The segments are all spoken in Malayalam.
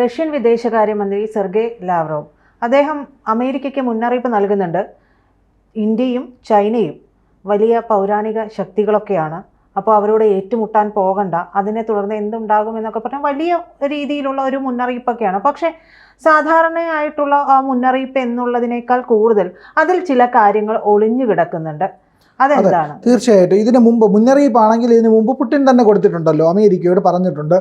റഷ്യൻ വിദേശകാര്യമന്ത്രി സെർഗെ ലാവ്റോവ്. അദ്ദേഹം അമേരിക്കയ്ക്ക് മുന്നറിയിപ്പ് നൽകുന്നുണ്ട്. ഇന്ത്യയും ചൈനയും വലിയ പൗരാണിക ശക്തികളൊക്കെയാണ്. അപ്പോൾ അവരോട് ഏറ്റുമുട്ടാൻ പോകണ്ട. അതിനെ തുടർന്ന് എന്തുണ്ടാകും എന്നൊക്കെ പറഞ്ഞാൽ വലിയ രീതിയിലുള്ള ഒരു മുന്നറിയിപ്പൊക്കെയാണ്. പക്ഷേ സാധാരണയായിട്ടുള്ള ആ മുന്നറിയിപ്പ് എന്നുള്ളതിനേക്കാൾ കൂടുതൽ അതിൽ ചില കാര്യങ്ങൾ ഒളിഞ്ഞു കിടക്കുന്നുണ്ട് അതെന്താണ് തീർച്ചയായിട്ടും. ഇതിന് മുമ്പ് മുന്നറിയിപ്പാണെങ്കിൽ ഇതിന് മുമ്പ് പുടിൻ തന്നെ കൊടുത്തിട്ടുണ്ടല്ലോ. അമേരിക്കയോട് പറഞ്ഞിട്ടുണ്ട്.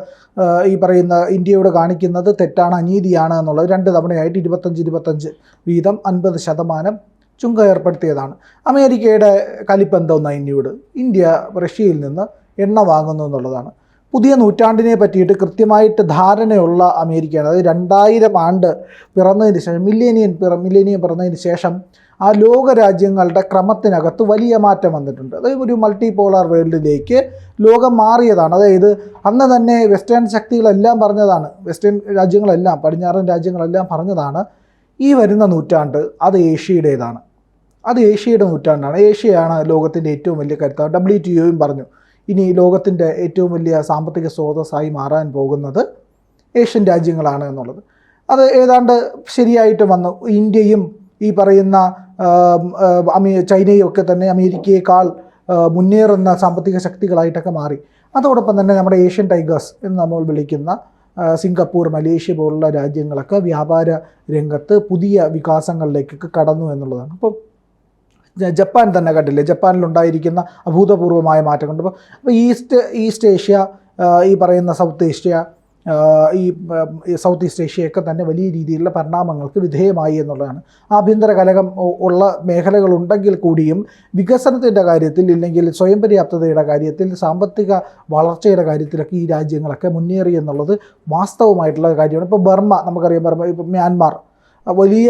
ഈ പറയുന്ന ഇന്ത്യയോട് കാണിക്കുന്നത് തെറ്റാണ് അനീതിയാണ് എന്നുള്ളത്. രണ്ട് തവണയായിട്ട് ഇരുപത്തഞ്ച് ഇരുപത്തഞ്ച് വീതം അൻപത് ശതമാനം ചുങ്ക ഏർപ്പെടുത്തിയതാണ്. അമേരിക്കയുടെ കലിപ്പെന്തോന്ന ഇന്ത്യയോട് ഇന്ത്യ റഷ്യയിൽ നിന്ന് എണ്ണ വാങ്ങുന്നു എന്നുള്ളതാണ്. പുതിയ നൂറ്റാണ്ടിനെ പറ്റിയിട്ട് കൃത്യമായിട്ട് ധാരണയുള്ള അമേരിക്കയാണ്. അതായത് രണ്ടായിരം ആണ്ട് പിറന്നതിന് ശേഷം മില്ലേനിയൻ പിറ മില്ലേനിയം പിറന്നതിന് ശേഷം ആ ലോകരാജ്യങ്ങളുടെ ക്രമത്തിനകത്ത് വലിയ മാറ്റം വന്നിട്ടുണ്ട്. അതായത് ഒരു മൾട്ടി പോളാർ വേൾഡിലേക്ക് ലോകം മാറിയതാണ്. അതായത് അന്ന് തന്നെ വെസ്റ്റേൺ ശക്തികളെല്ലാം പറഞ്ഞതാണ്. വെസ്റ്റേൺ രാജ്യങ്ങളെല്ലാം പടിഞ്ഞാറൻ രാജ്യങ്ങളെല്ലാം പറഞ്ഞതാണ് ഈ വരുന്ന നൂറ്റാണ്ട് അത് ഏഷ്യയുടേതാണ്. അത് ഏഷ്യയുടെ നൂറ്റാണ്ടാണ്. ഏഷ്യയാണ് ലോകത്തിന്റെ ഏറ്റവും വലിയ കരുത്ത. ഡബ്ല്യു ടി ഒയും പറഞ്ഞു. ഇനി ലോകത്തിന്റെ ഏറ്റവും വലിയ സാമ്പത്തിക സ്രോതസ്സായി മാറാൻ പോകുന്നത് ഏഷ്യൻ രാജ്യങ്ങളാണ് എന്നുള്ളത്. അത് ഏതാണ്ട് ശരിയായിട്ട് വന്നു. ഇന്ത്യയും ഈ പറയുന്ന അമേ ചൈനയൊക്കെ തന്നെ അമേരിക്കയേക്കാൾ മുന്നേറുന്ന സാമ്പത്തിക ശക്തികളായിട്ടൊക്കെ മാറി. അതോടൊപ്പം തന്നെ നമ്മുടെ ഏഷ്യൻ ടൈഗേഴ്സ് എന്ന് നമ്മൾ വിളിക്കുന്ന സിംഗപ്പൂർ മലേഷ്യ പോലുള്ള രാജ്യങ്ങളൊക്കെ വ്യാപാര രംഗത്ത് പുതിയ വികാസങ്ങളിലേക്കൊക്കെ കടന്നു എന്നുള്ളതാണ്. അപ്പോൾ ജപ്പാൻ തന്നെ കണ്ടില്ലേ? ജപ്പാനിലുണ്ടായിരിക്കുന്ന അഭൂതപൂർവമായ മാറ്റം കൊണ്ട് അപ്പോൾ ഈസ്റ്റ് ഈസ്റ്റ് ഏഷ്യ ഈ പറയുന്ന സൗത്ത് ഏഷ്യ ഈ സൗത്ത് ഈസ്റ്റ് ഏഷ്യയൊക്കെ തന്നെ വലിയ രീതിയിലുള്ള പരിണാമങ്ങൾക്ക് വിധേയമായി എന്നുള്ളതാണ്. ആഭ്യന്തര കലകം ഉള്ള മേഖലകളുണ്ടെങ്കിൽ കൂടിയും വികസനത്തിന്റെ കാര്യത്തിൽ ഇല്ലെങ്കിൽ സ്വയം പര്യാപ്തതയുടെ കാര്യത്തിൽ സാമ്പത്തിക വളർച്ചയുടെ കാര്യത്തിലൊക്കെ ഈ രാജ്യങ്ങളൊക്കെ മുന്നേറി എന്നുള്ളത് വാസ്തവമായിട്ടുള്ള കാര്യമാണ്. ഇപ്പോൾ ബർമ്മ നമുക്കറിയാം ബർമ്മ ഇപ്പോൾ മ്യാൻമാർ. വലിയ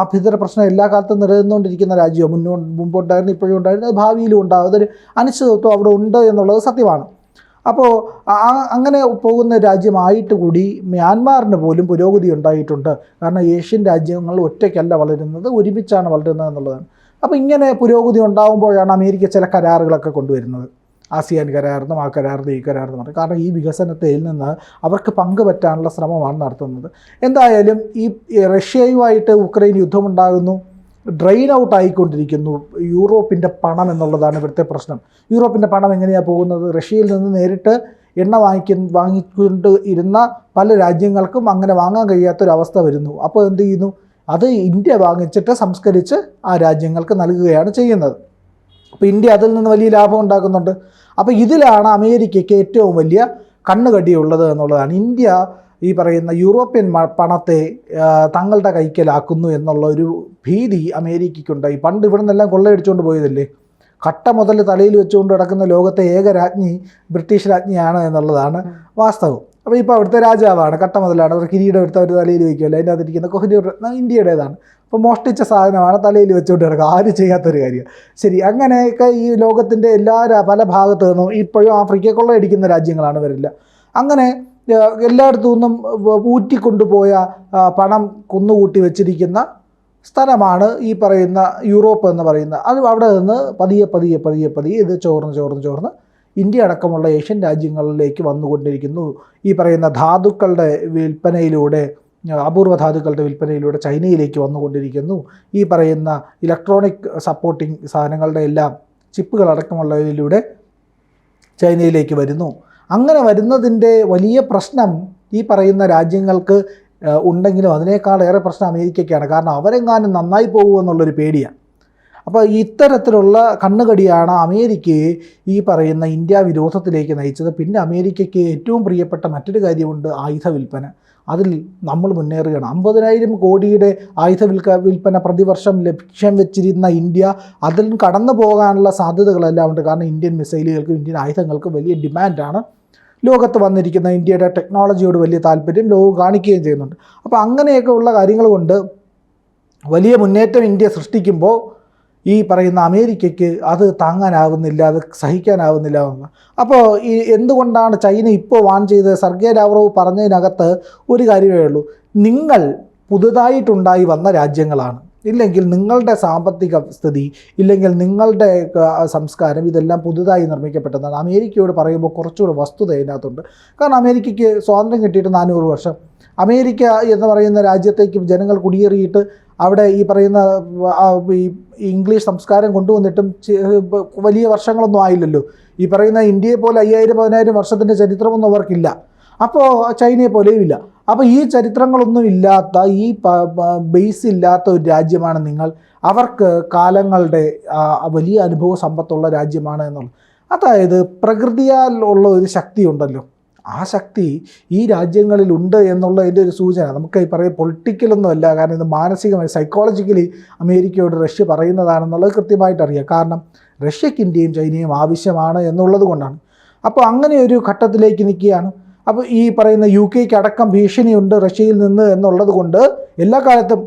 ആഭ്യന്തര പ്രശ്നം എല്ലാ കാലത്തും നിലനിന്നുകൊണ്ടിരിക്കുന്ന രാജ്യമാണ്. മുന്നോ മുമ്പുണ്ടായിരുന്നു ഇപ്പോഴും ഉണ്ടായിരുന്നു ഭാവിയിലും ഉണ്ടാകും അതൊരു അനിശ്ചിതത്വം അവിടെ ഉണ്ട് എന്നുള്ളത് സത്യമാണ്. അപ്പോൾ അങ്ങനെ പോകുന്ന രാജ്യമായിട്ട് കൂടി മ്യാൻമാറിന് പോലും പുരോഗതി ഉണ്ടായിട്ടുണ്ട്. കാരണം ഏഷ്യൻ രാജ്യങ്ങൾ ഒറ്റയ്ക്കല്ല വളരുന്നത് ഒരുമിച്ചാണ് വളരുന്നത് എന്നുള്ളതാണ്. അപ്പോൾ ഇങ്ങനെ പുരോഗതി ഉണ്ടാകുമ്പോഴാണ് അമേരിക്ക ചില കരാറുകളൊക്കെ കൊണ്ടുവരുന്നത്. ആസിയാൻ കരാറിനും ആ കരാറിനും ഈ കരാറിനും പറഞ്ഞു. കാരണം ഈ വികസനത്തിൽ നിന്ന് അവർക്ക് പങ്കുപറ്റാനുള്ള ശ്രമമാണ് നടത്തുന്നത്. എന്തായാലും ഈ റഷ്യയുമായിട്ട് ഉക്രൈൻ യുദ്ധമുണ്ടാകുന്നു. ഡ്രെയിൻ ഔട്ട് ആയിക്കൊണ്ടിരിക്കുന്നു. യൂറോപ്പിന്റെ പണം എന്നുള്ളതാണ് ഇവിടുത്തെ പ്രശ്നം. യൂറോപ്പിന്റെ പണം എങ്ങനെയാണ് പോകുന്നത്? റഷ്യയിൽ നിന്ന് നേരിട്ട് എണ്ണ വാങ്ങിക്ക വാങ്ങിക്കൊണ്ട് ഇരുന്ന പല രാജ്യങ്ങൾക്കും അങ്ങനെ വാങ്ങാൻ കഴിയാത്തൊരവസ്ഥ വരുന്നു. അപ്പോൾ എന്ത് ചെയ്യുന്നു? അത് ഇന്ത്യ വാങ്ങിച്ചിട്ട് സംസ്കരിച്ച് ആ രാജ്യങ്ങൾക്ക് നൽകുകയാണ് ചെയ്യുന്നത്. അപ്പോൾ ഇന്ത്യ അതിൽ നിന്ന് വലിയ ലാഭം ഉണ്ടാക്കുന്നുണ്ട്. അപ്പോൾ ഇതിലാണ് അമേരിക്കയ്ക്ക് ഏറ്റവും വലിയ കണ്ണുകടിയുള്ളത് എന്നുള്ളതാണ്. ഇന്ത്യ ഈ പറയുന്ന യൂറോപ്യൻ പണത്തെ തങ്ങളുടെ കൈക്കലാക്കുന്നു എന്നുള്ള ഒരു ഭീതി അമേരിക്കയ്ക്കുണ്ടായി പണ്ട് ഇവിടെ നിന്നെല്ലാം കൊള്ളയടിച്ചുകൊണ്ട് പോയതല്ലേ? കട്ട മുതൽ തലയിൽ വെച്ചുകൊണ്ട് കിടക്കുന്ന ലോകത്തെ ഏക രാജ്ഞി ബ്രിട്ടീഷ് രാജ്ഞിയാണ് എന്നുള്ളതാണ് വാസ്തവം. അപ്പോൾ ഇപ്പോൾ അവിടുത്തെ രാജാവാണ് കട്ട മുതലാണ്. അവർ കിരീടം എടുത്ത് അവർ തലയിൽ വയ്ക്കുമല്ലോ അതിന്റെ അതിരിക്കുന്ന കൊഹ്ലി ഇന്ത്യയുടേതാണ്. അപ്പോൾ മോഷ്ടിച്ച സാധനമാണ് തലയിൽ വെച്ചുകൊണ്ട് കിടക്കുക ആരും ചെയ്യാത്തൊരു കാര്യം ശരി അങ്ങനെയൊക്കെ ഈ ലോകത്തിന്റെ എല്ലാ പല ഭാഗത്തു നിന്നും ഇപ്പോഴും ആഫ്രിക്കയ്ക്കുള്ള കൊള്ളയടിക്കുന്ന രാജ്യങ്ങളാണ് വരില്ല അങ്ങനെ എല്ലായിടത്തു നിന്നും ഊറ്റിക്കൊണ്ടുപോയ പണം കുന്നുകൂട്ടി വെച്ചിരിക്കുന്ന സ്ഥലമാണ് ഈ പറയുന്ന യൂറോപ്പ് എന്ന് പറയുന്ന. അത് അവിടെ നിന്ന് പതിയെ പതിയെ പതിയെ പതിയെ ഇത് ചോർന്ന് ചോർന്ന് ചോർന്ന് ഇന്ത്യ അടക്കമുള്ള ഏഷ്യൻ രാജ്യങ്ങളിലേക്ക് വന്നുകൊണ്ടിരിക്കുന്നു. ഈ പറയുന്ന ധാതുക്കളുടെ വിൽപ്പനയിലൂടെ അപൂർവ ധാതുക്കളുടെ വിൽപ്പനയിലൂടെ ചൈനയിലേക്ക് വന്നുകൊണ്ടിരിക്കുന്നു. ഈ പറയുന്ന ഇലക്ട്രോണിക് സപ്പോർട്ടിംഗ് സാധനങ്ങളുടെ എല്ലാം ചിപ്പുകൾ അടക്കമുള്ളതിലൂടെ ചൈനയിലേക്ക് വരുന്നു. അങ്ങനെ വരുന്നതിന്റെ വലിയ പ്രശ്നം ഈ പറയുന്ന രാജ്യങ്ങൾക്ക് ഉണ്ടെങ്കിലും അതിനേക്കാൾ ഏറെ പ്രശ്നം അമേരിക്കയ്ക്കാണ്. കാരണം അവരെങ്ങാനും നന്നായി പോകുമെന്നുള്ളൊരു പേടിയാണ് അപ്പോൾ ഇത്തരത്തിലുള്ള കണ്ണുകടിയാണ് അമേരിക്കയെ ഈ പറയുന്ന ഇന്ത്യ വിരോധത്തിലേക്ക് നയിച്ചത്. പിന്നെ അമേരിക്കയ്ക്ക് ഏറ്റവും പ്രിയപ്പെട്ട മറ്റൊരു കാര്യമുണ്ട് ആയുധ വിൽപ്പന. അതിൽ നമ്മൾ മുന്നേറുകയാണ്. അമ്പതിനായിരം കോടിയുടെ ആയുധ വിൽക്ക വിൽപ്പന പ്രതിവർഷം ലക്ഷ്യം വെച്ചിരുന്ന ഇന്ത്യ അതിൽ കടന്നു പോകാനുള്ള സാധ്യതകളെല്ലാം ഉണ്ട്. കാരണം ഇന്ത്യൻ മിസൈലുകൾക്കും ഇന്ത്യൻ ആയുധങ്ങൾക്കും വലിയ ഡിമാൻഡാണ്. ലോകത്ത് വന്നിരിക്കുന്ന ഇന്ത്യയുടെ ടെക്നോളജിയോട് വലിയ താല്പര്യം ലോകം കാണിക്കുകയും ചെയ്യുന്നുണ്ട്. അപ്പോൾ അങ്ങനെയൊക്കെ ഉള്ള കാര്യങ്ങൾ കൊണ്ട് വലിയ മുന്നേറ്റം ഇന്ത്യ സൃഷ്ടിക്കുമ്പോൾ ഈ പറയുന്ന അമേരിക്കയ്ക്ക് അത് താങ്ങാനാവുന്നില്ല അത് സഹിക്കാനാവുന്നില്ല എന്ന്. അപ്പോൾ ഈ എന്തുകൊണ്ടാണ് ചൈന ഇപ്പോൾ വാൺ ചെയ്ത് സർഗേ ലാവ്റോവ് പറഞ്ഞതിനകത്ത് ഒരു കാര്യമേ ഉള്ളൂ. നിങ്ങൾ പുതുതായിട്ടുണ്ടായി വന്ന രാജ്യങ്ങളാണ്. ഇല്ലെങ്കിൽ നിങ്ങളുടെ സാമ്പത്തിക സ്ഥിതി ഇല്ലെങ്കിൽ നിങ്ങളുടെ സംസ്കാരം ഇതെല്ലാം പുതുതായി നിർമ്മിക്കപ്പെട്ടതാണ്. അമേരിക്കയോട് പറയുമ്പോൾ കുറച്ചുകൂടെ വസ്തുത അതിനകത്തുണ്ട് കാരണം അമേരിക്കയ്ക്ക് സ്വാതന്ത്ര്യം കിട്ടിയിട്ട് നാനൂറ് വർഷം. അമേരിക്ക എന്ന് പറയുന്ന രാജ്യത്തേക്ക് ജനങ്ങൾ കുടിയേറിയിട്ട് അവിടെ ഈ പറയുന്ന ഈ ഇംഗ്ലീഷ് സംസ്കാരം കൊണ്ടുവന്നിട്ടും വലിയ വർഷങ്ങളൊന്നും ആയില്ലല്ലോ. ഈ പറയുന്ന ഇന്ത്യയെ പോലെ അയ്യായിരം പതിനായിരം വർഷത്തിന്റെ ചരിത്രമൊന്നും അവർക്കില്ല. അപ്പോൾ ചൈനയെ പോലെയും ഇല്ല. അപ്പോൾ ഈ ചരിത്രങ്ങളൊന്നും ഇല്ലാത്ത ഈ ബേസ് ഇല്ലാത്ത ഒരു രാജ്യമാണ് നിങ്ങൾ. അവർക്ക് കാലങ്ങളുടെ വലിയ അനുഭവ സമ്പത്തുള്ള രാജ്യമാണ് എന്നുള്ളത്. അതായത് പ്രകൃതിയാൽ ഉള്ള ഒരു ശക്തി ഉണ്ടല്ലോ. ആ ശക്തി ഈ രാജ്യങ്ങളിലുണ്ട് എന്നുള്ളതിന്റെ ഒരു സൂചന. നമുക്ക് ഈ പറയുക പൊളിറ്റിക്കലൊന്നും അല്ല. കാരണം ഇത് മാനസികമായി സൈക്കോളജിക്കലി അമേരിക്കയോട് റഷ്യ പറയുന്നതാണെന്നുള്ളത് കൃത്യമായിട്ട് അറിയാം. കാരണം റഷ്യക്ക് ഇന്ത്യയും ചൈനയും ആവശ്യമാണ് എന്നുള്ളത് കൊണ്ടാണ്. അപ്പോൾ അങ്ങനെ ഒരു ഘട്ടത്തിലേക്ക് നിൽക്കുകയാണ്. അപ്പോൾ ഈ പറയുന്ന യു കെക്ക് അടക്കം ഭീഷണിയുണ്ട് റഷ്യയിൽ നിന്ന് എന്നുള്ളത് കൊണ്ട് എല്ലാ കാലത്തും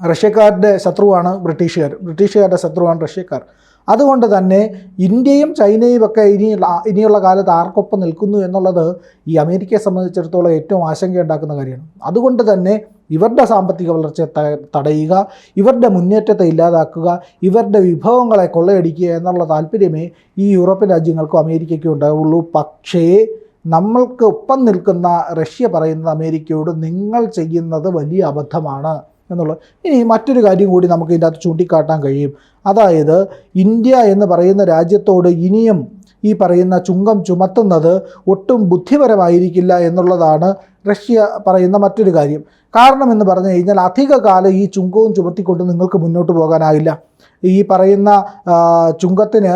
റഷ്യക്കാരുടെ ശത്രുവാണ് ബ്രിട്ടീഷുകാർ. ബ്രിട്ടീഷുകാരുടെ ശത്രുവാണ് റഷ്യക്കാർ. അതുകൊണ്ട് തന്നെ ഇന്ത്യയും ചൈനയും ഒക്കെ ഇനി ഇനിയുള്ള കാലത്ത് ആർക്കൊപ്പം നിൽക്കുന്നു എന്നുള്ളത് ഈ അമേരിക്കയെ സംബന്ധിച്ചിടത്തോളം ഏറ്റവും ആശങ്കയുണ്ടാക്കുന്ന കാര്യമാണ്. അതുകൊണ്ട് തന്നെ ഇവരുടെ സാമ്പത്തിക വളർച്ചയെ തടയുക ഇവരുടെ മുന്നേറ്റത്തെ ഇല്ലാതാക്കുക ഇവരുടെ വിഭവങ്ങളെ കൊള്ളയടിക്കുക എന്നുള്ള താല്പര്യമേ ഈ യൂറോപ്യൻ രാജ്യങ്ങൾക്കും അമേരിക്കയ്ക്കും ഉണ്ടാവുള്ളൂ. പക്ഷേ നമ്മൾക്ക് ഒപ്പം നിൽക്കുന്ന റഷ്യ പറയുന്നത് അമേരിക്കയോട് നിങ്ങൾ ചെയ്യുന്നത് വലിയ അബദ്ധമാണ് എന്നുള്ളത് ഇനി മറ്റൊരു കാര്യം കൂടി നമുക്ക് ഇതിന്റെ അകത്ത് ചൂണ്ടിക്കാട്ടാൻ കഴിയും. അതായത് ഇന്ത്യ എന്ന് പറയുന്ന രാജ്യത്തോട് ഇനിയും ഈ പറയുന്ന ചുങ്കം ചുമത്തുന്നത് ഒട്ടും ബുദ്ധിപരമായിരിക്കില്ല എന്നുള്ളതാണ് റഷ്യ പറയുന്ന മറ്റൊരു കാര്യം. കാരണം എന്ന് പറഞ്ഞു കഴിഞ്ഞാൽ അധിക കാലം ഈ ചുങ്കവും ചുമത്തിക്കൊണ്ട് നിങ്ങൾക്ക് മുന്നോട്ട് പോകാനാകില്ല ഈ പറയുന്ന ചുങ്കത്തിന്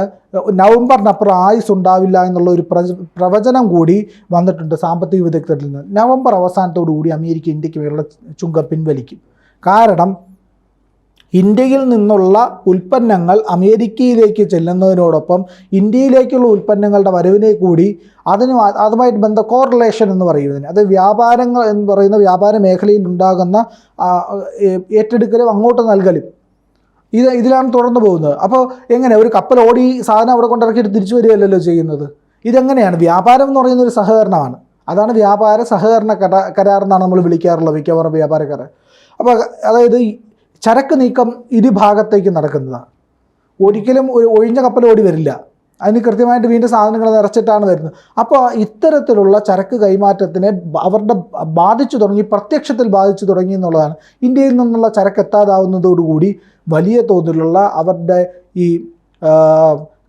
നവംബറിനപ്പുറം ആയുസ് ഉണ്ടാവില്ല എന്നുള്ള ഒരു പ്രവചനം കൂടി വന്നിട്ടുണ്ട് സാമ്പത്തിക വിദഗ്ധരിൽ നിന്ന്. നവംബർ അവസാനത്തോടു കൂടി അമേരിക്ക ഇന്ത്യയ്ക്ക് മേലുള്ള ചുങ്കം പിൻവലിക്കും. കാരണം ഇന്ത്യയിൽ നിന്നുള്ള ഉൽപ്പന്നങ്ങൾ അമേരിക്കയിലേക്ക് ചെല്ലുന്നതിനോടൊപ്പം ഇന്ത്യയിലേക്കുള്ള ഉൽപ്പന്നങ്ങളുടെ വരവിനെ കൂടി അതിന് അതുമായിട്ട് ബന്ധ കോറിലേഷൻ എന്ന് പറയുന്നതിന് അത് വ്യാപാരങ്ങൾ എന്ന് പറയുന്ന വ്യാപാര മേഖലയിൽ ഉണ്ടാകുന്ന ഏറ്റെടുക്കലും അങ്ങോട്ട് നൽകലും ഇത് ഇതിലാണ് തുടർന്ന് പോകുന്നത്. അപ്പോൾ എങ്ങനെ ഒരു കപ്പൽ ഓടി സാധനം അവിടെ കൊണ്ടിറക്കിയിട്ട് തിരിച്ചു വരികയല്ലല്ലോ ചെയ്യുന്നത്? ഇതെങ്ങനെയാണ്? വ്യാപാരം എന്ന് പറയുന്ന ഒരു സഹകരണമാണ്. അതാണ് വ്യാപാര സഹകരണ കരാ കരാർ എന്നാണ് നമ്മൾ വിളിക്കാറുള്ളത് മിക്കവാറും വ്യാപാരക്കാരെ. അപ്പോൾ അതായത് ചരക്ക് നീക്കം ഇരുഭാഗത്തേക്ക് നടക്കുന്നതാണ്. ഒരിക്കലും ഒരു ഒഴിഞ്ഞ കപ്പൽ ഓടി വരില്ല. അതിന് കൃത്യമായിട്ട് വീണ്ടും സാധനങ്ങൾ നിറച്ചിട്ടാണ് വരുന്നത് അപ്പോൾ ഇത്തരത്തിലുള്ള ചരക്ക് കൈമാറ്റത്തിനെ അവരുടെ ബാധിച്ചു തുടങ്ങി പ്രത്യക്ഷത്തിൽ ബാധിച്ചു തുടങ്ങി എന്നുള്ളതാണ്. ഇന്ത്യയിൽ നിന്നുള്ള ചരക്ക് എത്താതാവുന്നതോടുകൂടി വലിയ തോതിലുള്ള അവരുടെ ഈ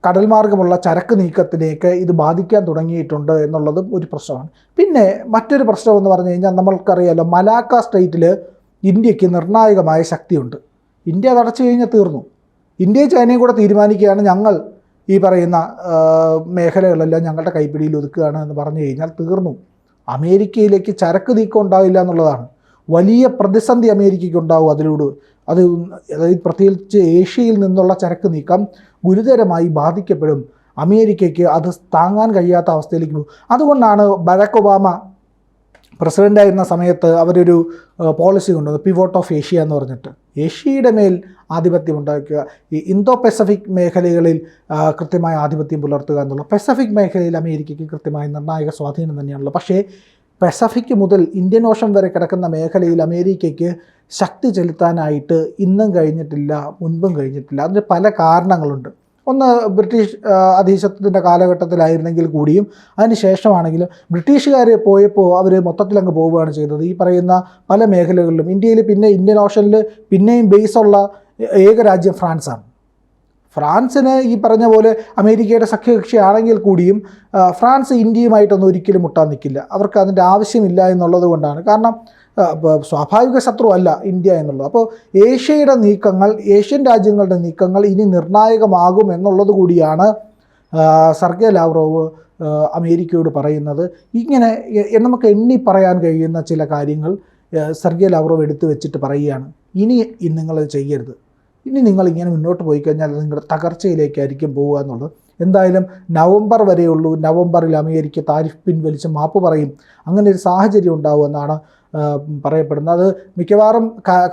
കടൽ മാർഗമുള്ള ചരക്ക് നീക്കത്തിനെയൊക്കെ ഇത് ബാധിക്കാൻ തുടങ്ങിയിട്ടുണ്ട് എന്നുള്ളതും ഒരു പ്രശ്നമാണ്. പിന്നെ മറ്റൊരു പ്രശ്നം എന്ന് പറഞ്ഞു കഴിഞ്ഞാൽ നമ്മൾക്കറിയാലോ മലാക്ക സ്റ്റേറ്റിൽ ഇന്ത്യയ്ക്ക് നിർണായകമായ ശക്തിയുണ്ട്. ഇന്ത്യ അതടച്ചു കഴിഞ്ഞാൽ തീർന്നു. ഇന്ത്യയും ചൈനയും കൂടെ തീരുമാനിക്കുകയാണ് ഞങ്ങൾ. ഈ പറയുന്ന മേഖലകളെല്ലാം ഞങ്ങളുടെ കൈപ്പിടിയിൽ ഒതുക്കുകയാണ് എന്ന് പറഞ്ഞു കഴിഞ്ഞാൽ തീർന്നു. അമേരിക്കയിലേക്ക് ചരക്ക് നീക്കം ഉണ്ടാവില്ല എന്നുള്ളതാണ്. വലിയ പ്രതിസന്ധി അമേരിക്കയ്ക്ക് ഉണ്ടാവും അതിലൂടെ. അത് അതായത് പ്രത്യേകിച്ച് ഏഷ്യയിൽ നിന്നുള്ള ചരക്ക് നീക്കം ഗുരുതരമായി ബാധിക്കപ്പെടും. അമേരിക്കയ്ക്ക് അത് താങ്ങാൻ കഴിയാത്ത അവസ്ഥയിലേക്ക് പോകും. അതുകൊണ്ടാണ് ബരാക് ഒബാമ പ്രസിഡന്റായിരുന്ന സമയത്ത് അവരൊരു പോളിസി കൊണ്ടുവന്നത് പിവോട്ട് ഓഫ് ഏഷ്യ എന്ന് പറഞ്ഞിട്ട്. ഏഷ്യയുടെ മേൽ ആധിപത്യം ഉണ്ടാക്കുക. ഈ ഇന്തോ പെസഫിക് മേഖലകളിൽ കൃത്യമായ ആധിപത്യം പുലർത്തുക എന്നുള്ള പെസഫിക് മേഖലയിൽ അമേരിക്കയ്ക്ക് കൃത്യമായ നിർണായക സ്വാധീനം തന്നെയാണല്ലോ പക്ഷേ പെസഫിക് മുതൽ ഇന്ത്യൻ ഓഷൻ വരെ കിടക്കുന്ന മേഖലയിൽ അമേരിക്കയ്ക്ക് ശക്തി ചെലുത്താനായിട്ട് ഇന്നും കഴിഞ്ഞിട്ടില്ല മുൻപും കഴിഞ്ഞിട്ടില്ല. അതിന് പല കാരണങ്ങളുണ്ട്. ഒന്ന് ബ്രിട്ടീഷ് അധീശത്വത്തിന്റെ കാലഘട്ടത്തിലായിരുന്നെങ്കിൽ കൂടിയും അതിന് ശേഷമാണെങ്കിലും ബ്രിട്ടീഷുകാർ പോയപ്പോൾ അവർ മൊത്തത്തിൽ അങ്ങ് പോവുകയാണ് ചെയ്തത്. ഈ പറയുന്ന പല മേഖലകളിലും ഇന്ത്യയിൽ പിന്നെ ഇന്ത്യൻ ഓഷനിൽ പിന്നെയും ബേസുള്ള ഏക രാജ്യം ഫ്രാൻസാണ്. ഫ്രാൻസിന് ഈ പറഞ്ഞ പോലെ അമേരിക്കയുടെ സഖ്യകക്ഷി ആണെങ്കിൽ കൂടിയും ഫ്രാൻസ് ഇന്ത്യയുമായിട്ടൊന്നും ഒരിക്കലും മുട്ടാൻ നിൽക്കില്ല. അവർക്ക് അതിന്റെ ആവശ്യമില്ല എന്നുള്ളത് കൊണ്ടാണ്. കാരണം സ്വാഭാവിക ശത്രു അല്ല ഇന്ത്യ എന്നുള്ളത്. അപ്പോൾ ഏഷ്യയുടെ നീക്കങ്ങൾ ഏഷ്യൻ രാജ്യങ്ങളുടെ നീക്കങ്ങൾ ഇനി നിർണായകമാകും എന്നുള്ളത് കൂടിയാണ് സെർഗെ ലാവ്റോവ് അമേരിക്കയോട് പറയുന്നത്. ഇങ്ങനെ നമുക്ക് എണ്ണി പറയാൻ കഴിയുന്ന ചില കാര്യങ്ങൾ സെർഗെ ലാവ്റോവ് എടുത്തു വെച്ചിട്ട് പറയുകയാണ്. ഇനി നിങ്ങളത് ചെയ്യരുത്. ഇനി നിങ്ങൾ ഇങ്ങനെ മുന്നോട്ട് പോയി കഴിഞ്ഞാൽ നിങ്ങളുടെ തകർച്ചയിലേക്കായിരിക്കും പോവുക എന്നുള്ളത്. എന്തായാലും നവംബർ വരെയുള്ളൂ. നവംബറിൽ അമേരിക്ക താരിഫ് പിൻവലിച്ച് മാപ്പ് പറയും. അങ്ങനെ ഒരു സാഹചര്യം ഉണ്ടാവുമെന്നാണ് പറയപ്പെടുന്നത്. അത് മിക്കവാറും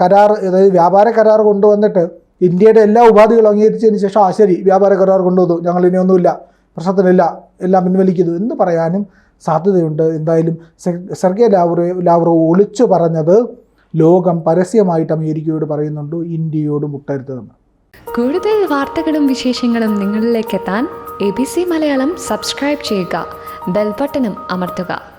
കരാർ അതായത് വ്യാപാര കരാർ കൊണ്ടുവന്നിട്ട് ഇന്ത്യയുടെ എല്ലാ ഉപാധികളും അംഗീകരിച്ചതിന് ശേഷം ആ ശരി വ്യാപാര കരാർ കൊണ്ടുവന്നു. ഞങ്ങൾ ഇനിയൊന്നുമില്ല പ്രശ്നത്തിലില്ല എല്ലാം പിൻവലിക്കുന്നു എന്ന് പറയാനും സാധ്യതയുണ്ട്. എന്തായാലും സെർഗെ ലാവ്രോ ലാവ്രോ ഒളിച്ചു പറഞ്ഞത് ലോകം പരസ്യമായിട്ട് അമേരിക്കയോട് പറയുന്നുണ്ട് ഇന്ത്യയോട് മുട്ടരുതെന്ന്. കൂടുതൽ വാർത്തകളും വിശേഷങ്ങളും നിങ്ങളിലേക്ക് എത്താൻ A B C Malayalam subscribe ചെയ്യുക ബെൽബട്ടനും അമർത്തുക.